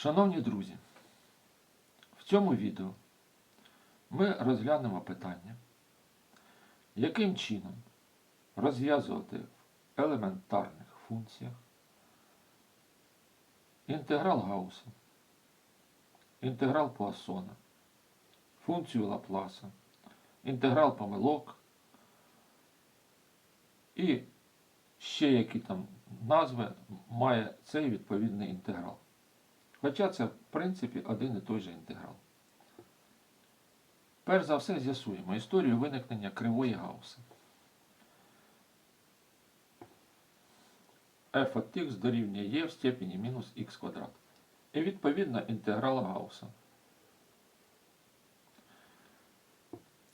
Шановні друзі, в цьому відео ми розглянемо питання, яким чином розв'язувати в елементарних функціях інтеграл Гаусса, інтеграл Пуассона, функцію Лапласа, інтеграл помилок і ще які там назви має цей відповідний інтеграл. Хоча це, в принципі, один і той же інтеграл. Перш за все з'ясуємо історію виникнення кривої Гаусса. f от x дорівнює e в степені мінус х квадрат. І відповідно інтеграл Гаусса.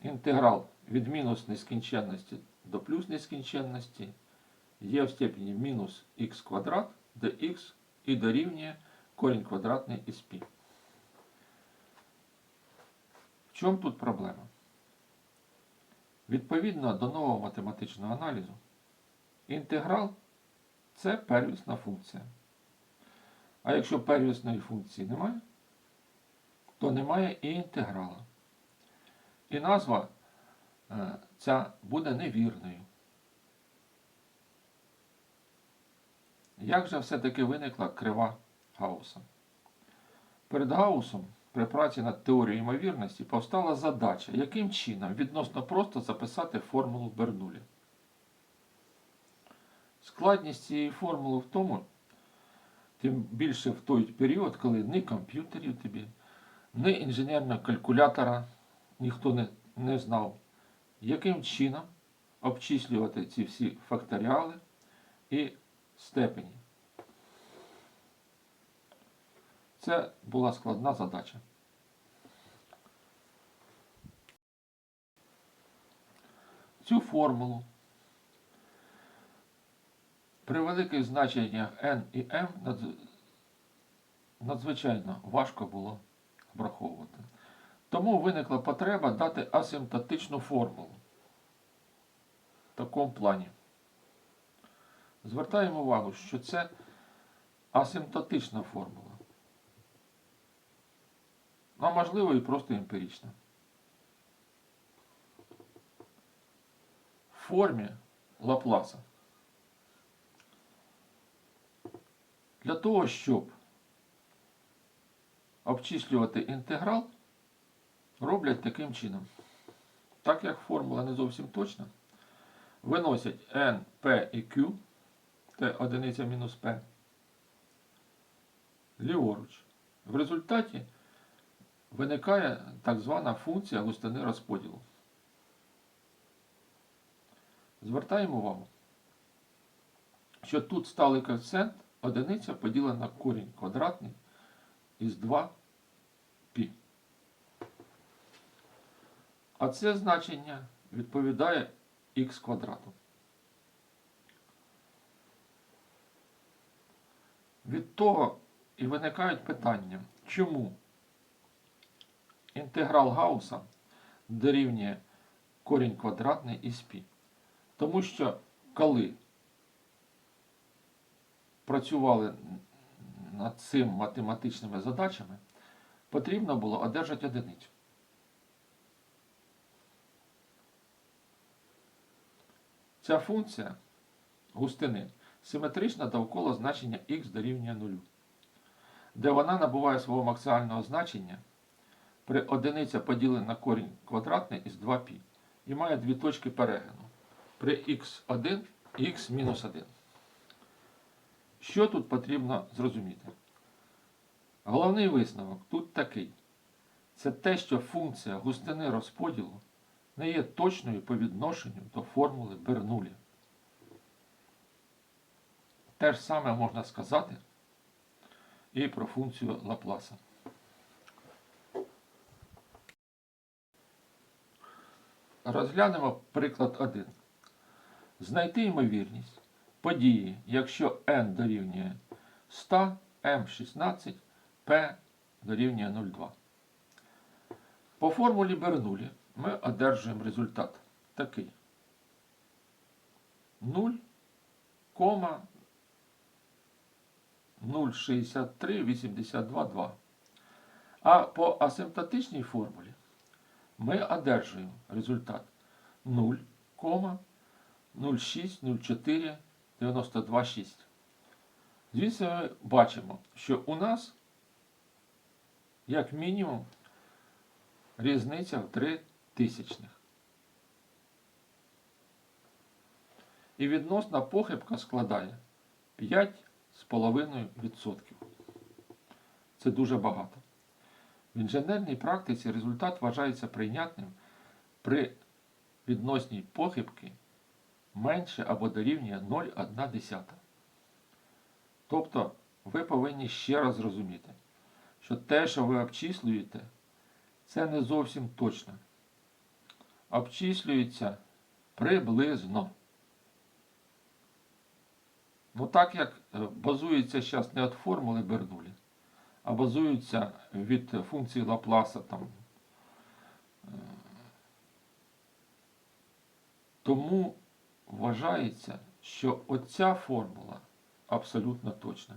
Інтеграл від мінус нескінченності до плюс нескінченності є в степені мінус х квадрат, де х і дорівнює корінь квадратний із π. В чому тут проблема? Відповідно до нового математичного аналізу, інтеграл це первісна функція. А якщо первісної функції немає, то немає і інтеграла. І назва е, ця буде невірною. Як же все-таки виникла крива Гаусса? Перед Гаусом при праці над теорією ймовірності повстала задача, яким чином відносно просто записати формулу Бернулі. Складність цієї формули в тому, тим більше в той період, коли ні комп'ютерів тобі, ні інженерного калькулятора ніхто не, не знав, яким чином обчислювати ці всі факторіали і степені. Це була складна задача. Цю формулу при великих значеннях n і m надзвичайно важко було враховувати. Тому виникла потреба дати асимптотичну формулу в такому плані. Звертаємо увагу, що це асимптотична формула. А можливо і просто емпірична. В формі Лапласа. Для того, щоб обчислювати інтеграл, роблять таким чином. Так як формула не зовсім точна, виносять n, p і q, це одиниця мінус p, ліворуч. В результаті виникає так звана функція густини розподілу. Звертаємо увагу, що тут сталий коефіцієнт одиниця поділена на корінь квадратний із 2 π. А це значення відповідає х квадрату. Від того і виникають питання, чому інтеграл Гаусса дорівнює корінь квадратний із π. Тому що коли працювали над цим математичними задачами, потрібно було одержати одиницю. Ця функція густини симетрична довкола значення х дорівнює 0, де вона набуває свого максимального значення при одиниця поділена на корінь квадратний із 2π і має дві точки перегину при х1 і х-1. Що тут потрібно зрозуміти? Головний висновок тут такий. Це те, що функція густини розподілу не є точною по відношенню до формули Бернулі. Те ж саме можна сказати і про функцію Лапласа. Розглянемо приклад 1. Знайти ймовірність події, якщо n дорівнює 100, m 16, p дорівнює 0,2. По формулі Бернулі ми одержуємо результат такий. 0, 0,6382,2. А по асимптотичній формулі ми одержуємо результат 0,060492,6. Звідси ми бачимо, що у нас як мінімум різниця в 3 тисячних. І відносна похибка складає 5,5%. Це дуже багато. В інженерній практиці результат вважається прийнятним при відносній похибки менше або дорівнює 0,1. Тобто ви повинні ще раз зрозуміти, що те, що ви обчислюєте, це не зовсім точно. Обчислюється приблизно. Ну так як е, базується зараз не від формули Бернулі, а базується від функції Лапласа там. е, Тому вважається, що оця формула абсолютно точна.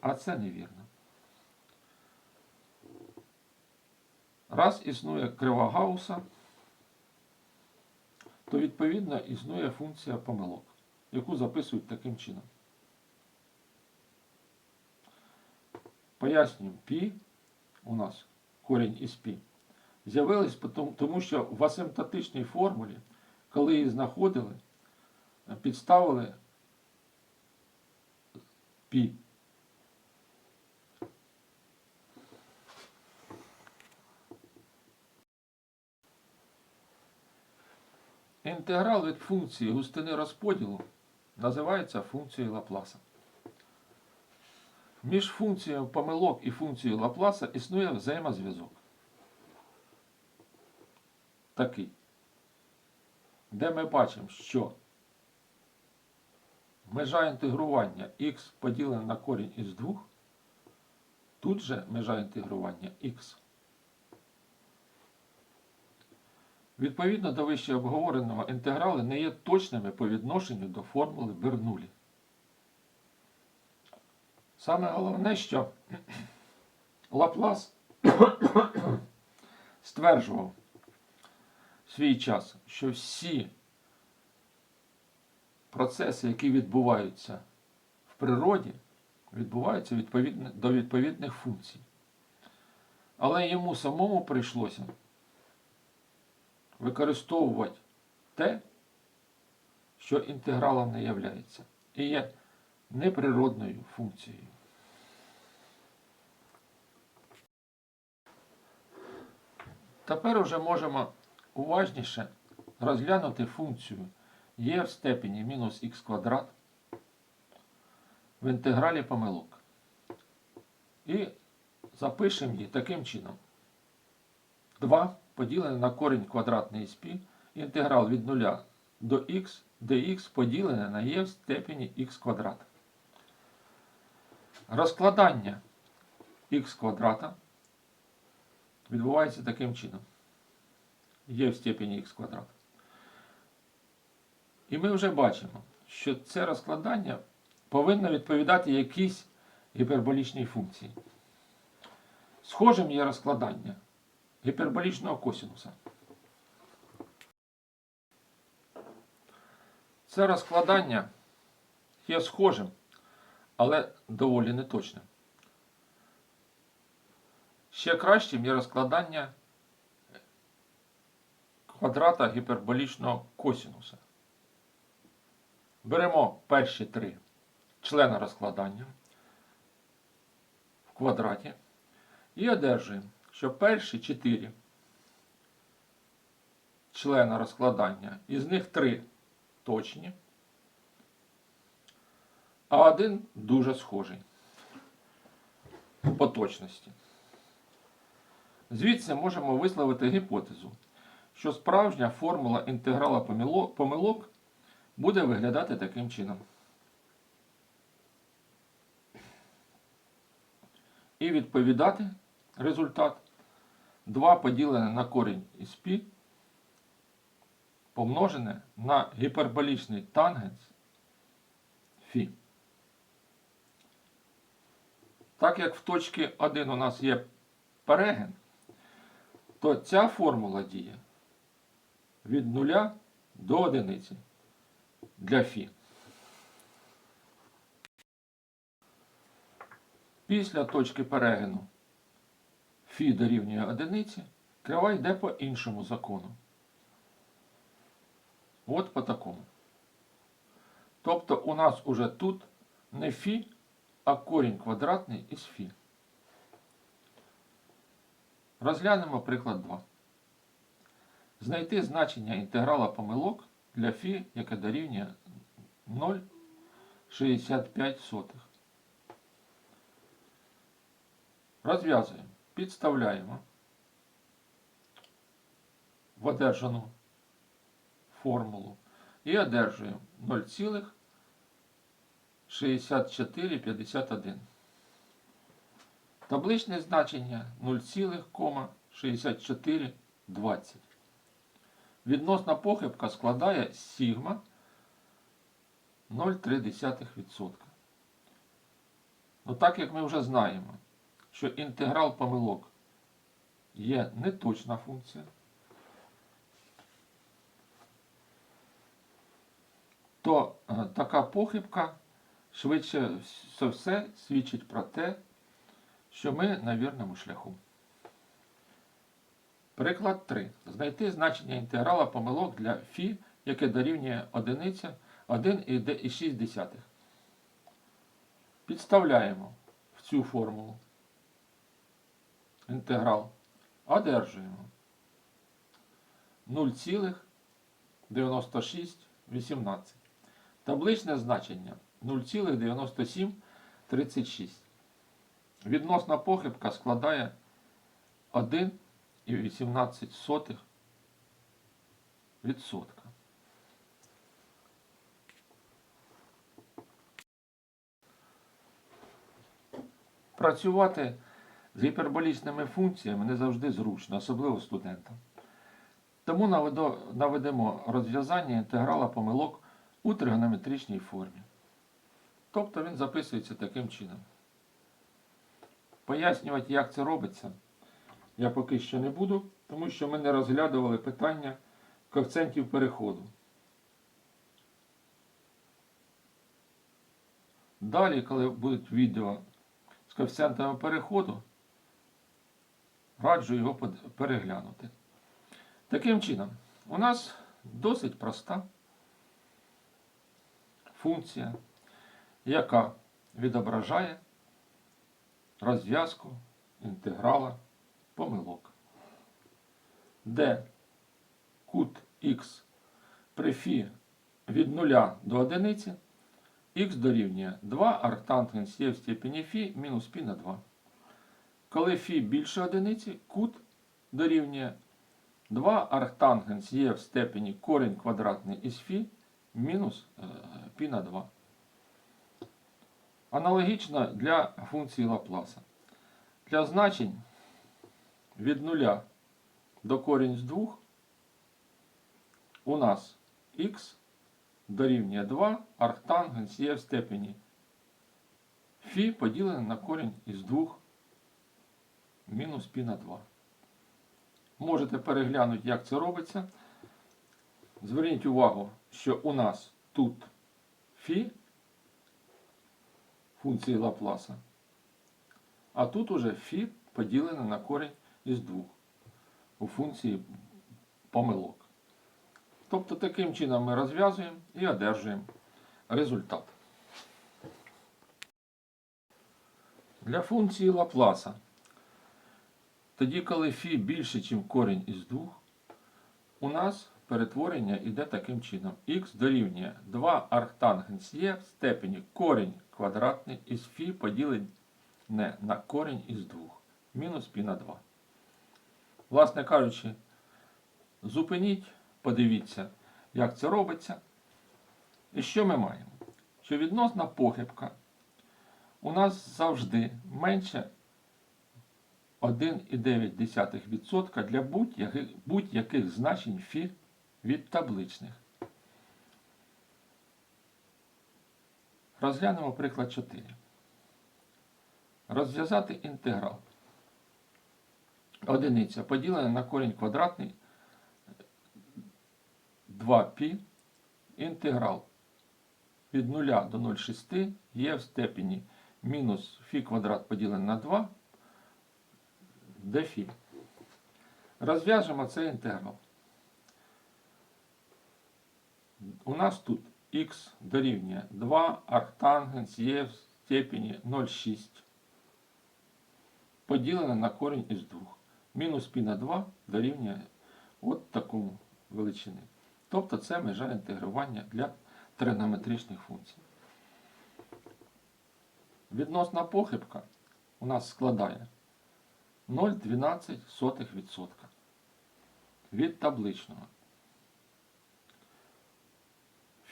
А це невірно. Раз існує крива Гауса, то відповідно існує функція помилок, яку записують таким чином. Пояснюю, пі у нас корінь із пі. З'явились, тому що в асимптотичній формулі, коли її знаходили, підставили пі. Інтеграл від функції густини розподілу називається функцією Лапласа. Між функцією помилок і функцією Лапласа існує взаємозв'язок. Такий, де ми бачимо, що межа інтегрування х поділена на корінь із 2, тут же межа інтегрування х. Відповідно до вище обговореного, інтеграли не є точними по відношенню до формули Бернулі. Саме головне, що Лаплас стверджував в свій час, що всі процеси, які відбуваються в природі, відбуваються відповідно до відповідних функцій. Але йому самому прийшлося використовувати те, що інтегралом не являється, і є неприродною функцією. Тепер вже можемо уважніше розглянути функцію є в степені мінус х квадрат в інтегралі помилок. І запишемо її таким чином. 2 поділене на корінь квадратний π, інтеграл від 0 до х, х поділене на є в степені х квадрат. Розкладання х квадрата відбувається таким чином. Є в степені х квадрат. І ми вже бачимо, що це розкладання повинно відповідати якійсь гіперболічній функції. Схожим є розкладання гіперболічного косинуса. Це розкладання є схожим, але доволі неточним. Ще кращим є розкладання квадрата гіперболічного косинуса. Беремо перші три члени розкладання в квадраті і одержуємо, що перші чотири члени розкладання, із них три точні, а один дуже схожий по точності. Звідси можемо висловити гіпотезу, що справжня формула інтеграла помилок буде виглядати таким чином. І відповідати результат 2 поділене на корінь із π помножене на гіперболічний тангенс φ. Так як в точці 1 у нас є переген, то ця формула діє від 0 до 1 для фі. Після точки перегину фі дорівнює одиниці, крива йде по іншому закону. От по такому. Тобто у нас уже тут не фі, а корінь квадратний із фі. Розглянемо приклад 2. Знайти значення інтеграла помилок для фі, яке дорівнює 0,65. Розв'язуємо. Підставляємо в одержану формулу і одержуємо 0,6451. Табличне значення 0,6420. Відносна похибка складає сігма 0,3%. Ну так як ми вже знаємо, що інтеграл помилок є неточна функція, то е, така похибка швидше за все свідчить про те, що ми на вірному шляху. Приклад 3. Знайти значення інтеграла помилок для фі, яке дорівнює 1 1,6. Підставляємо в цю формулу інтеграл. Одержуємо 0,9618. Табличне значення 0,9736. Відносна похибка складає 1,18%. відсотка. Працювати з гіперболічними функціями не завжди зручно, особливо студентам. Тому наведемо розв'язання інтеграла помилок у тригонометричній формі. Тобто він записується таким чином. Пояснювати, як це робиться, я поки що не буду, тому що ми не розглядували питання коефіцієнтів переходу. Далі, коли будуть відео з коефіцієнтами переходу, раджу його переглянути. Таким чином, у нас досить проста функція, яка відображає розв'язку інтеграла помилок, де кут х при фі від 0 до 1 х дорівнює 2 арктангенс є в степені фі мінус пі на 2. Коли фі більше одиниці, кут дорівнює 2 арктангенс є в степені корінь квадратний із фі мінус е, пі на 2. Аналогічно для функції Лапласа. Для значень від 0 до корінь з 2 у нас х дорівнює 2 арктангенс є в степені фі поділене на корінь із 2 мінус пі на 2. Можете переглянути, як це робиться. Зверніть увагу, що у нас тут фі функції Лапласа, а тут уже фі поділене на корінь із 2 у функції помилок. Тобто таким чином ми розв'язуємо і одержуємо результат. Для функції Лапласа тоді, коли фі більше, ніж корінь із 2, у нас перетворення йде таким чином. х дорівнює 2 арктангенс є в степені корінь квадратний із фі поділене на корінь із 2. Мінус пі на 2. Власне кажучи, зупиніть, подивіться, як це робиться. І що ми маємо? Що відносна похибка у нас завжди менше 1,9% для будь-яких будь-яких значень фі від табличних. Розглянемо приклад 4. Розв'язати інтеграл. Одиниця поділена на корінь квадратний 2π інтеграл від 0 до 0,6 є в степені мінус фі квадрат поділене на 2 де фі. Розв'яжемо цей інтеграл. У нас тут х дорівнює 2 арктангенс є в степені 0,6 поділене на корінь із 2. Мінус π на 2 дорівнює от такому величини. Тобто це межа інтегрування для тригонометричних функцій. Відносна похибка у нас складає 0,12% від табличного.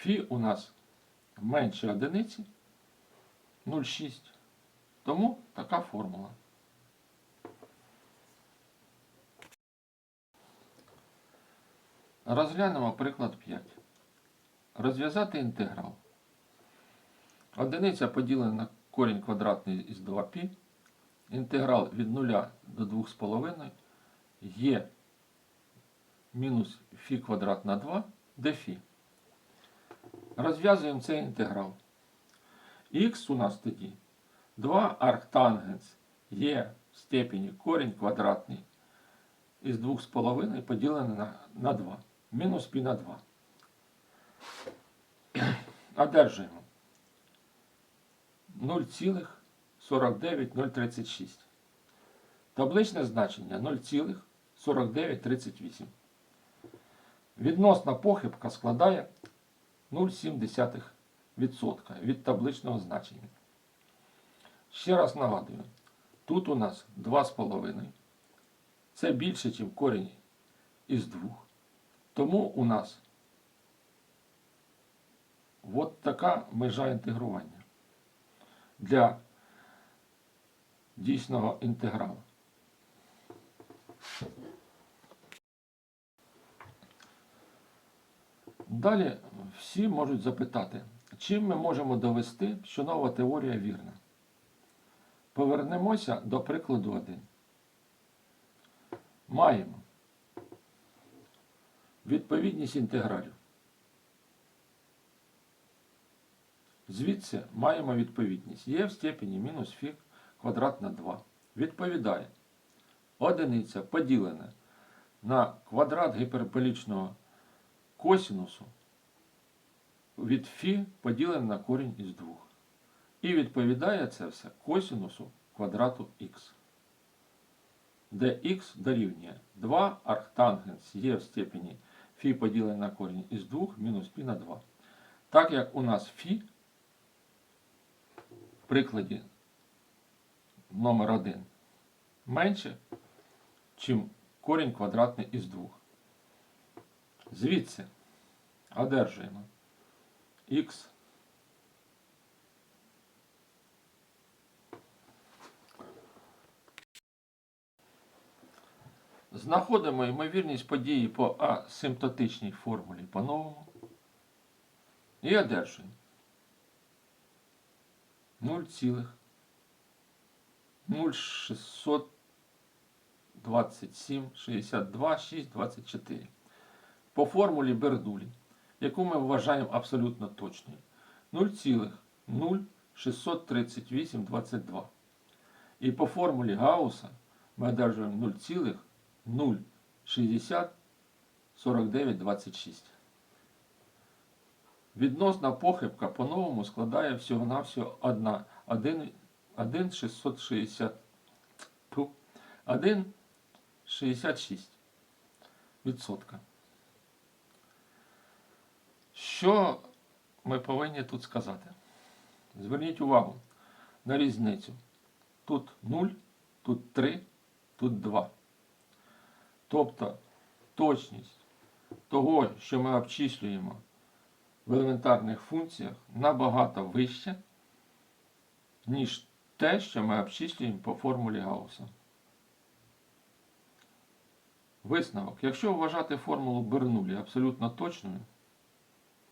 Фі у нас менше одиниці 0,6. Тому така формула. Розглянемо приклад 5. Розв'язати інтеграл. Одиниця поділена на корінь квадратний із 2π. Інтеграл від 0 до 2,5 є мінус фі квадрат на 2 де фі. Розв'язуємо цей інтеграл. Х у нас тоді 2 арктангенс є в степені корінь квадратний із 2,5 поділене на, на 2. Мінус π на 2. Одержуємо 0,49036. Табличне значення 0,4938. Відносна похибка складає 0,7% від табличного значення. Ще раз нагадую, тут у нас 2,5. Це більше, ніж корінь із 2. Тому у нас от така межа інтегрування для дійсного інтегралу. Далі всі можуть запитати, чим ми можемо довести, що нова теорія вірна. Повернемося до прикладу 1. Маємо відповідність інтегралів. Звідси маємо відповідність. Є в степені мінус фі квадрат на 2. Відповідає одиниця поділена на квадрат гіперболічного косінусу від фі поділене на корінь із 2. І відповідає це все косінусу квадрату х, де х дорівнює 2 арктангенс є в степені фі поділене на корінь із 2 мінус π на 2. Так як у нас фі в прикладі номер 1 менше, чим корінь квадратний із 2. Звідси одержуємо х Знаходимо ймовірність події по асимптотичній формулі по-новому. І одержуємо 0,0627 62 6 24 по формулі Бердулі, яку ми вважаємо абсолютно точною 0,0638 22. І по формулі Гаусса ми одержуємо 0,060 49 26. Відносна похибка по-новому складає всього-навсього 1, 1, 1 660 тьфу, 1,66 відсотка. Що ми повинні тут сказати? Зверніть увагу на різницю. Тут 0, тут 3, тут 2. Тобто точність того, що ми обчислюємо в елементарних функціях, набагато вища, ніж те, що ми обчислюємо по формулі Гаусса. Висновок. Якщо вважати формулу Бернулі абсолютно точною,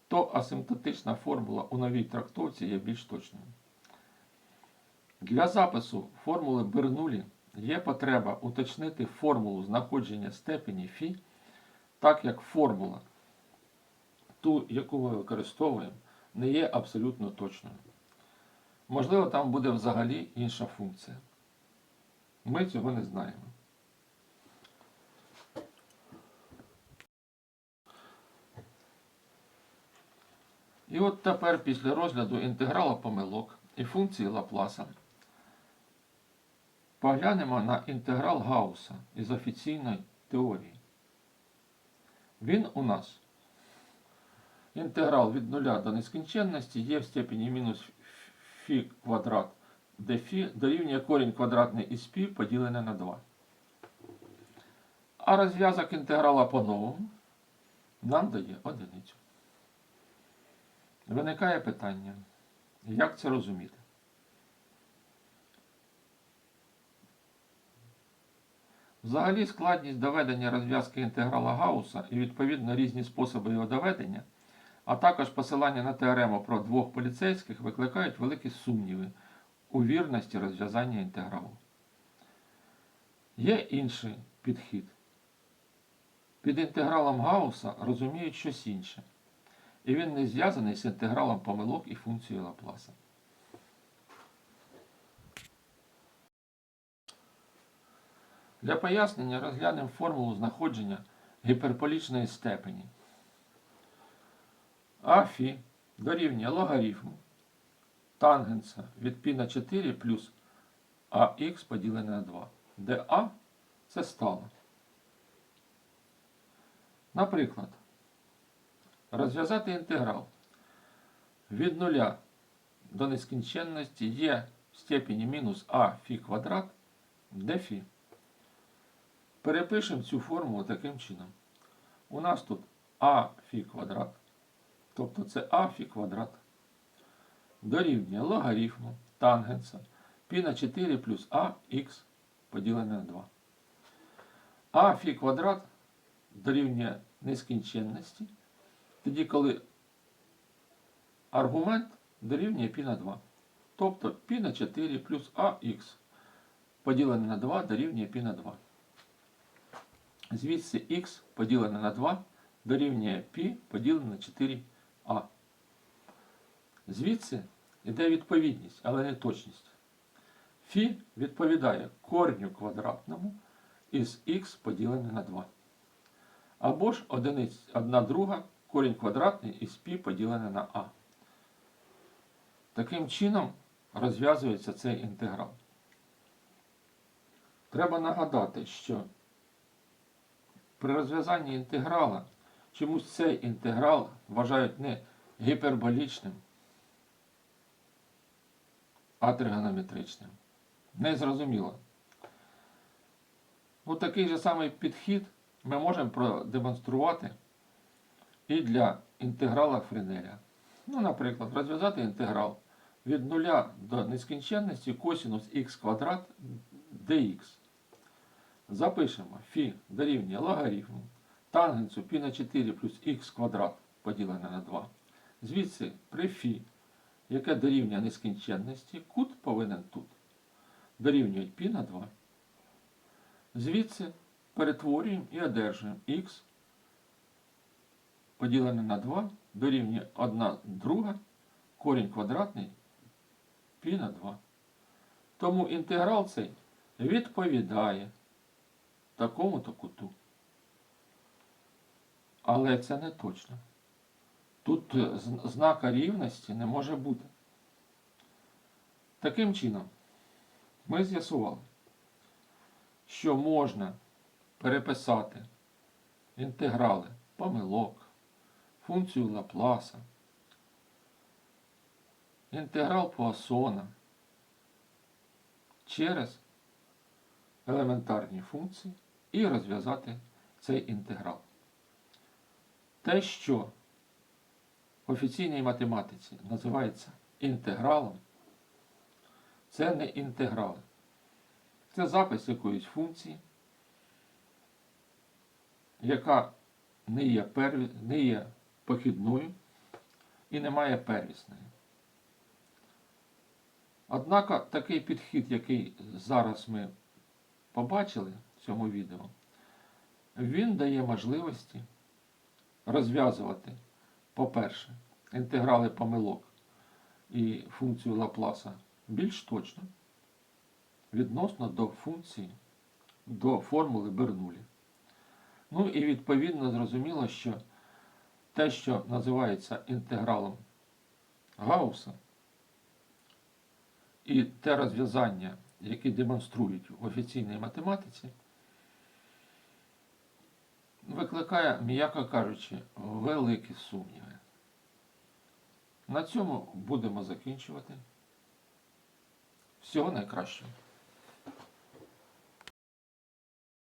то асимптотична формула у новій трактовці є більш точною. Для запису формули Бернулі є потреба уточнити формулу знаходження степені фі, так як формула, ту, яку ми використовуємо, не є абсолютно точною. Можливо, там буде взагалі інша функція. Ми цього не знаємо. І от тепер після розгляду інтеграла помилок і функції Лапласа поглянемо на інтеграл Гаусса із офіційної теорії. Він у нас інтеграл від 0 до нескінченності є в степені мінус фі квадрат, де фі дорівнює корінь квадратний із пі поділене на 2. А розв'язок інтеграла по-новому нам дає одиницю. Виникає питання, як це розуміти? Взагалі складність доведення розв'язки інтеграла Гаусса і відповідно різні способи його доведення, а також посилання на теорему про двох поліцейських викликають великі сумніви у вірності розв'язання інтегралу. Є інший підхід. Під інтегралом Гаусса розуміють щось інше. І він не зв'язаний з інтегралом помилок і функцією Лапласа. Для пояснення розглянемо формулу знаходження гіперболічної степені. Афі дорівнює логарифму тангенса від π на 4 плюс ах поділене на 2, де а це стало. Наприклад, розв'язати інтеграл від 0 до нескінченності є в степені мінус а фі квадрат, де фі. Перепишемо цю формулу таким чином. У нас тут а фі квадрат, тобто це а фі квадрат, дорівнює логарифму тангенса π на 4 плюс ах поділене на 2. А фі квадрат дорівнює нескінченності, тоді коли аргумент дорівнює π на 2. Тобто π на 4 плюс ах поділене на 2 дорівнює π на 2. Звідси х поділене на 2 дорівнює π поділене на 4а. Звідси йде відповідність, але не точність. Фі відповідає корню квадратному із х поділене на 2. Або ж одиниць, одна друга корінь квадратний із π поділене на а. Таким чином розв'язується цей інтеграл. Треба нагадати, що при розв'язанні інтеграла чомусь цей інтеграл вважають не гіперболічним, а тригонометричним. Незрозуміло. Ну, такий же самий підхід ми можемо продемонструвати і для інтеграла Френеля. Ну, наприклад, розв'язати інтеграл від 0 до нескінченності косінус х квадрат dx. Запишемо фі дорівнює логарифму тангенсу π на 4 плюс х квадрат поділене на 2. Звідси при фі, яке дорівнює нескінченності, кут повинен тут дорівнює π на 2. Звідси перетворюємо і одержуємо х поділене на 2 дорівнює 1 друга корінь квадратний π на 2. Тому інтеграл цей відповідає такому-то куту. Але це не точно. Тут е, знака рівності не може бути. Таким чином, ми з'ясували, що можна переписати інтеграли помилок, функцію Лапласа, інтеграл Пуассона через елементарні функції і розв'язати цей інтеграл. Те, що в офіційній математиці називається інтегралом, це не інтеграли. Це запис якоїсь функції, яка не є, перві... не є похідною і не має первісної. Однак такий підхід, який зараз ми побачили в цьому відео, він дає можливості розв'язувати, по-перше, інтеграли помилок і функцію Лапласа більш точно відносно до функції, до формули Бернулі. Ну і відповідно зрозуміло, що те, що називається інтегралом Гаусса, і те розв'язання, яке демонструють в офіційній математиці, викликає, м'яко кажучи, великі сумніви. На цьому будемо закінчувати. Всього найкращого.